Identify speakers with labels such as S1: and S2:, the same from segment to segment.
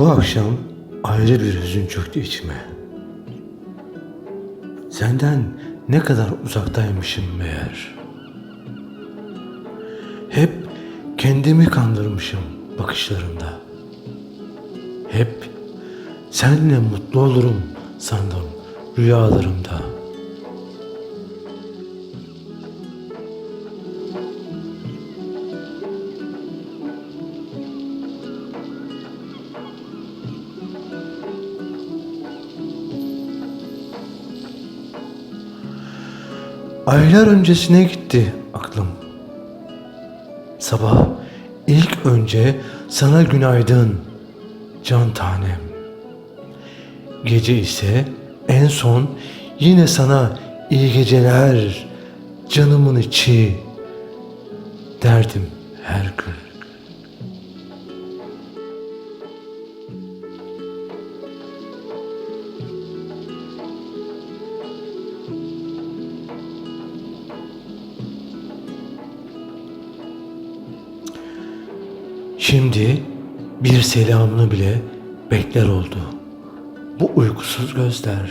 S1: Bu akşam ayrı bir hüzün çöktü içime. Senden ne kadar uzaktaymışım meğer. Hep kendimi kandırmışım bakışlarımda. Hep seninle mutlu olurum sandım rüyalarımda. Aylar öncesine gitti aklım. Sabah ilk önce sana günaydın can tanem. Gece ise en son yine sana iyi geceler canımın içi derdim her gün. Şimdi bir selamını bile bekler oldu. Bu uykusuz gözler.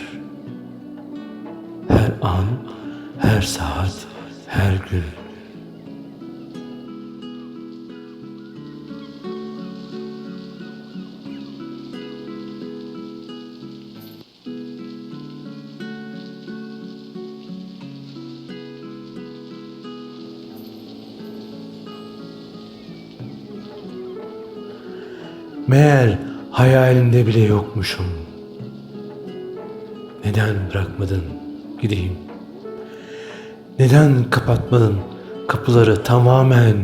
S1: Her an, her saat, her gün. Meğer hayalinde bile yokmuşum. Neden bırakmadın gideyim? Neden kapatmadın kapıları tamamen?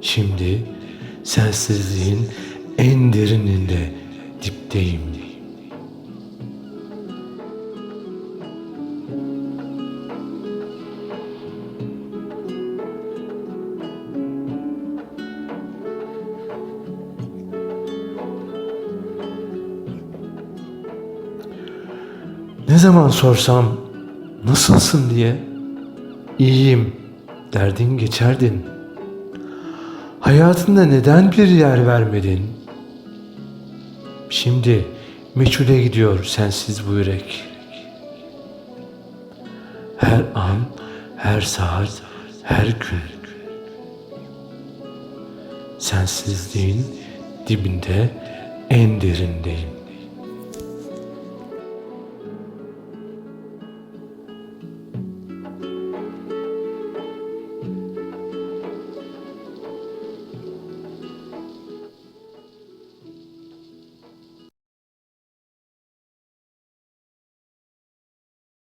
S1: Şimdi sensizliğin en derininde dipteyim. Ne zaman sorsam nasılsın diye iyiyim derdin geçerdin. Hayatında neden bir yer vermedin? Şimdi meçhule gidiyor sensiz bu yürek. Her an, her saat, her gün. Sensizliğin dibinde en derindeyim.